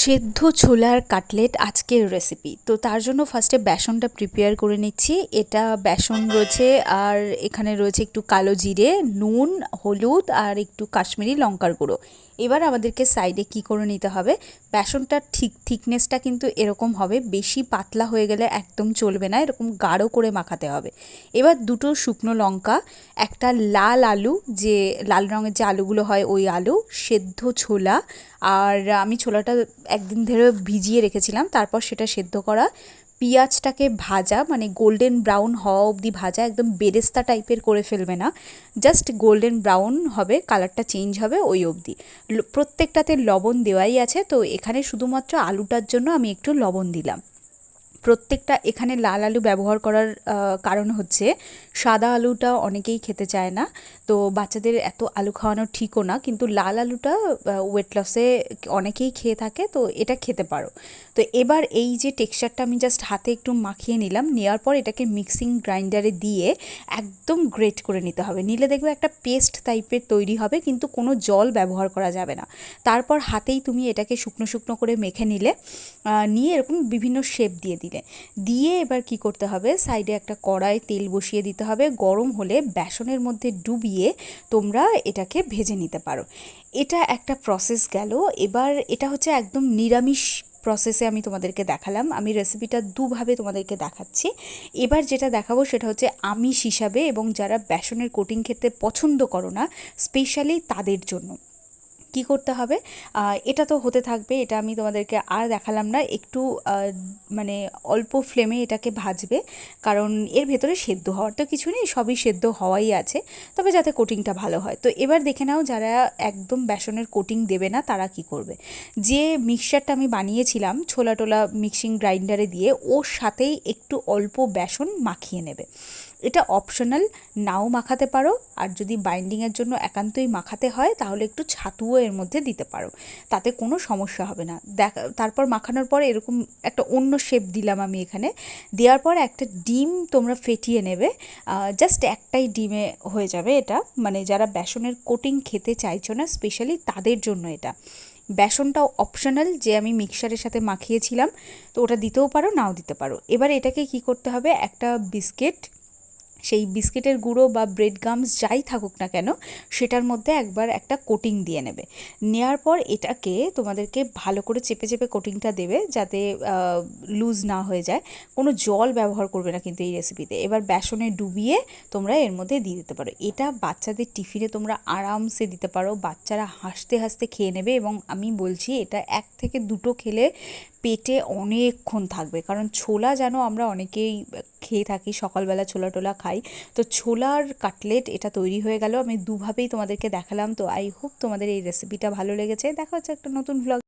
সেদ্ধ ছোলার কাটলেট আজকের রেসিপি তো তার জন্য ফার্স্টে বেসনটা প্রিপেয়ার করে নিচ্ছি। এটা বেসন রয়েছে আর এখানে রয়েছে একটু কালো জিরে, নুন, হলুদ আর একটু কাশ্মীরি লঙ্কার গুঁড়ো। এবার আমাদেরকে সাইডে কি করে নিতে হবে? বেসনটার ঠিক থিকনেসটা কিন্তু এরকম হবে, বেশি পাতলা হয়ে গেলে একদম চলবে না, এরকম গাঢ় করে মাখাতে হবে। এবার দুটো শুকনো লঙ্কা, একটা লাল আলু, যে লাল রঙের যে আলুগুলো হয় ওই আলু, সেদ্ধ ছোলা, আর আমি ছোলাটা একদিন ধরে ভিজিয়ে রেখেছিলাম। তারপর সেটা সেদ্ধ করা। পেঁয়াজটাকে ভাজা মানে গোল্ডেন ব্রাউন হওয়া অবধি ভাজা, একদম বেরেস্তা টাইপের করে ফেলবে না। জাস্ট গোল্ডেন ব্রাউন হবে কালারটা চেঞ্জ হবে ওই অবধি। প্রত্যেকটাতে লবণ দেওয়াই আছে। তো এখানে শুধুমাত্র আলুটার জন্য আমি একটু লবণ দিলাম। প্রত্যেকটা এখানে লাল আলু ব্যবহার করার কারণ হচ্ছে সাদা আলুটা অনেকেই খেতে চায় না। তো বাচ্চাদের এত আলু খাওয়ানো ঠিকও না, কিন্তু লাল আলুটা ওয়েট লসে অনেকেই খেয়ে থাকে, তো এটা খেতে পারো। তো এবার এই যে টেক্সচারটা আমি জাস্ট হাতে একটু মাখিয়ে নিলাম, নেওয়ার পর এটাকে মিক্সিং গ্রাইন্ডারে দিয়ে একদম গ্রেট করে নিতে হবে। নিলে দেখবে একটা পেস্ট টাইপের তৈরি হবে, কিন্তু কোনো জল ব্যবহার করা যাবে না। তারপর হাতেই তুমি এটাকে শুকনো শুকনো করে মেখে নিলে নিয়ে এরকম বিভিন্ন শেপ দিয়ে দিলে দিয়ে এবার কি করতে হবে? সাইডে একটা কড়াই তেল বসিয়ে দিতে হবে। গরম হলে বেসনের মধ্যে ডুবিয়ে তোমরা এটাকে ভেজে নিতে পারো। এটা একটা প্রসেস গেল। এবার এটা হচ্ছে একদম নিরামিষ প্রসেসে আমি তোমাদেরকে দেখালাম। আমি রেসিপিটা দুভাবে তোমাদেরকে দেখাচ্ছি। এবার যেটা দেখাবো সেটা হচ্ছে আমিষ হিসাবে এবং যারা বেসনের কোটিং খেতে পছন্দ করো না স্পেশালি তাদের জন্য। কি করতে হবে? এটা তো হতে থাকবে, এটা আমি তোমাদেরকে আর দেখালাম না, একটু মানে অল্প ফ্লেমে এটাকে ভাজবে, কারণ এর ভেতরে সেদ্ধ হওয়ার তো কিছু নেই, সবই সেদ্ধ হওয়াই আছে, তবে যাতে কোটিংটা ভালো হয়। তো এবার দেখে নাও যারা একদম বেসনের কোটিং দেবে না, তারা কি করবে? যে মিক্সচারটা আমি বানিয়েছিলাম, ছোলা টোলা মিক্সিং গ্রাইন্ডারে দিয়ে, ওর সাথেই একটু অল্প বেসন মাখিয়ে নেবে। এটা অপশনাল নাও মাখাতে পারো। আর যদি বাইন্ডিংয়ের জন্য একান্তই মাখাতে হয়, তাহলে একটু ছাতুও এর মধ্যে দিতে পারো। তাতে কোনো সমস্যা হবে না। দেখ, তারপর মাখানোর পরে এরকম একটা অন্য শেপ দিলাম আমি এখানে। দেওয়ার পর একটা ডিম তোমরা ফেটিয়ে নেবে। জাস্ট একটাই ডিমে হয়ে যাবে এটা। মানে যারা বেসনের কোটিং খেতে চাইছো না স্পেশালি তাদের জন্য এটা। বেসনটাও অপশনাল যে আমি মিক্সারের সাথে মাখিয়েছিলাম, তো ওটা দিতেও পারো, নাও দিতে পারো। এবার এটাকে কি করতে হবে? একটা বিস্কিট সেই বিস্কিটের গুঁড়ো বা ব্রেড গামস যাই থাকুক না কেন, সেটার মধ্যে একবার একটা কোটিং দিয়ে নেবে। নেওয়ার পর এটাকে তোমাদেরকে ভালো করে চেপে চেপে কোটিংটা দেবে যাতে লুজ না হয়ে যায়। কোনো জল ব্যবহার করবে না কিন্তু এই রেসিপিতে এবার বেসনে ডুবিয়ে তোমরা এর মধ্যে দিয়ে দিতে পারো। এটা বাচ্চাদের টিফিনে তোমরা আরামসে দিতে পারো। বাচ্চারা হাসতে হাসতে খেয়ে নেবে এবং আমি বলছি এটা এক থেকে দুটো খেলে পেটে অনেকক্ষণ থাকবে। কারণ ছোলা যেন আমরা অনেকেই খেয়ে থাকি, সকালবেলা ছোলা টোলা খাই। তো ছোলার কাটলেট এটা তৈরি হয়ে গেল। আমি দুভাবেই তোমাদেরকে দেখালাম। তো আই হোপ তোমাদের এই রেসিপিটা ভালো লেগেছে। দেখা হচ্ছে একটা নতুন ভ্লগ